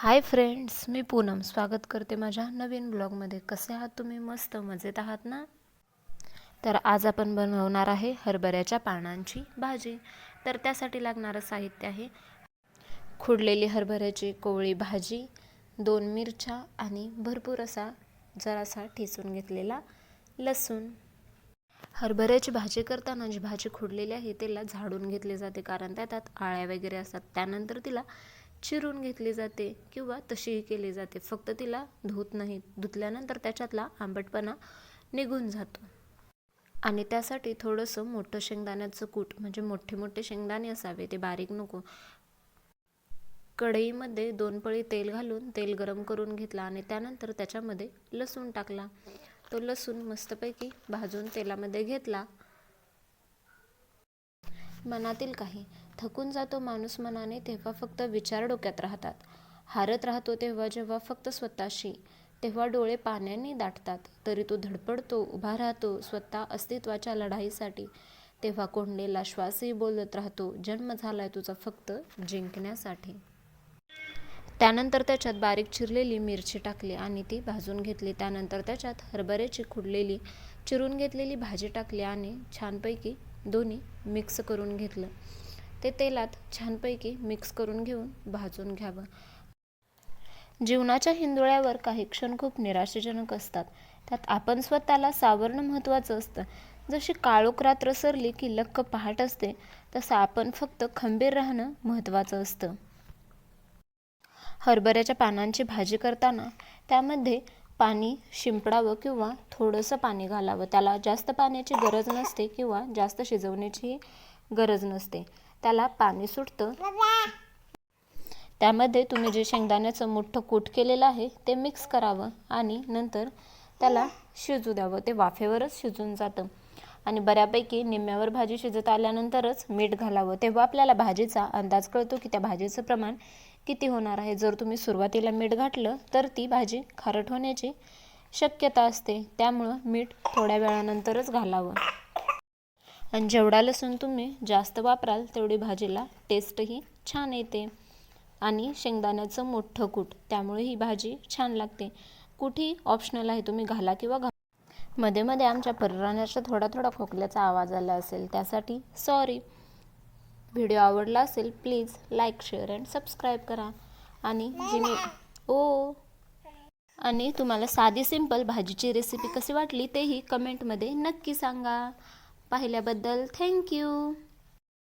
Hi friends मी पूनम. स्वागत करते माझ्या नवीन ब्लॉगमध्ये कसे आहात तुम्ही? मस्त मजेत आहात ना? तर आज आपण बनवणार आहे हरभऱ्याच्या पानांची भाजी. तर त्यासाठी लागणारं साहित्य आहे खुडलेली हरभऱ्याची कोवळी भाजी दोन मिरच्या आणि भरपूर असा जरासा ठेचून घेतलेला लसूण. हरभऱ्याची भाजी करताना जी भाजी खुडलेली आहे त्याला झाडून घेतली जाते कारण त्यात आळ्या वगैरे असतात. त्यानंतर तिला चिरून घेतली जाते किंवा तशीही केली जाते. फक्त तिला धुत नाही धुतल्यानंतर त्याच्यातला आंबटपणा निघून जातो. आणि त्यासाठी थोडंसं मोठं शेंगदाण्याचं कूट म्हणजे मोठे मोठे शेंगदाणे असावे ते बारीक नको. कढईमध्ये दोन पळी तेल घालून तेल गरम करून घेतला आणि त्यानंतर त्याच्यामध्ये लसूण टाकला. तो लसूण मस्तपैकी भाजून तेलामध्ये घेतला. मनातील काही. थकून जातो माणूस मनाने तेव्हा फक्त विचार डोक्यात राहतात. हारत राहतो तेव्हा जेव्हा फक्त स्वतःशी. तेव्हा डोळे पाण्याने दाटतात. तरी तो धडपडतो उभा राहतो स्वतः अस्तित्वाच्या लढाईसाठी. तेव्हा कोंडलेला श्वासही बोलत राहतो. जन्म झालाय तुझा फक्त जिंकण्यासाठी. त्यानंतर त्याच्यात बारीक चिरलेली मिरची टाकली आणि ती भाजून घेतली. त्यानंतर त्याच्यात हरभऱ्याची खुडलेली चिरून घेतलेली भाजी टाकली आणि छानपैकी दोन्ही मिक्स करून घेतलं. ते तेलात छानपैकी मिक्स करून घेऊन भाजून घ्यावं. जीवनाच्या हिंदुळ्यावर काही क्षण खूप निराशाजनक असतात. त्यात आपण स्वतःला सावरणं महत्त्वाचं असतं. जशी काळोख रात्र सरली की लक्क पहाट असते तसं आपण फक्त खंबीर राहणं महत्त्वाचं असतं. हरभऱ्याच्या पानांची भाजी करताना त्यामध्ये पाणी शिंपडावं किंवा थोडंसं पाणी घालावं. त्याला जास्त पाण्याची गरज नसते किंवा जास्त शिजवण्याची गरज नसते. त्याला पाणी सुटतं. त्यामध्ये तुम्ही जे शेंगदाण्याचं मोठं कूट केलेलं आहे ते मिक्स करावं आणि नंतर त्याला शिजू द्यावं. ते वाफेवरच शिजून जातं. आणि बऱ्यापैकी निम्म्यावर भाजी शिजत आल्यानंतरच मीठ घालावं. तेव्हा आपल्याला भाजीचा अंदाज कळतो की त्या भाजीचं प्रमाण किती होणार आहे. जर तुम्ही सुरुवातीला मीठ घातलं तर ती भाजी खारट होण्याची शक्यता असते. त्यामुळं मीठ थोड्या वेळानंतरच घालावं. आणि जेवढा लसूण तुम्ही जास्त वापराल तेवढी भाजीला टेस्टही छान येते. आणि शेंगदाण्याचं मोठं कूट त्यामुळे ही भाजी छान लागते. कुठेही ऑप्शनल आहे तुम्ही घाला किंवा घाला मध्ये मध्ये आमच्या परराण्याचा थोडा थोडा खोकल्याचा आवाज आला असेल त्यासाठी सॉरी व्हिडिओ आवडला असेल please like share and subscribe करा. आणि जी मी ओ. आणि तुम्हाला साधी सिंपल भाजीची रेसिपी कशी वाटली तेही कमेंटमध्ये नक्की सांगा. पाहिल्याबद्दल थँक्यू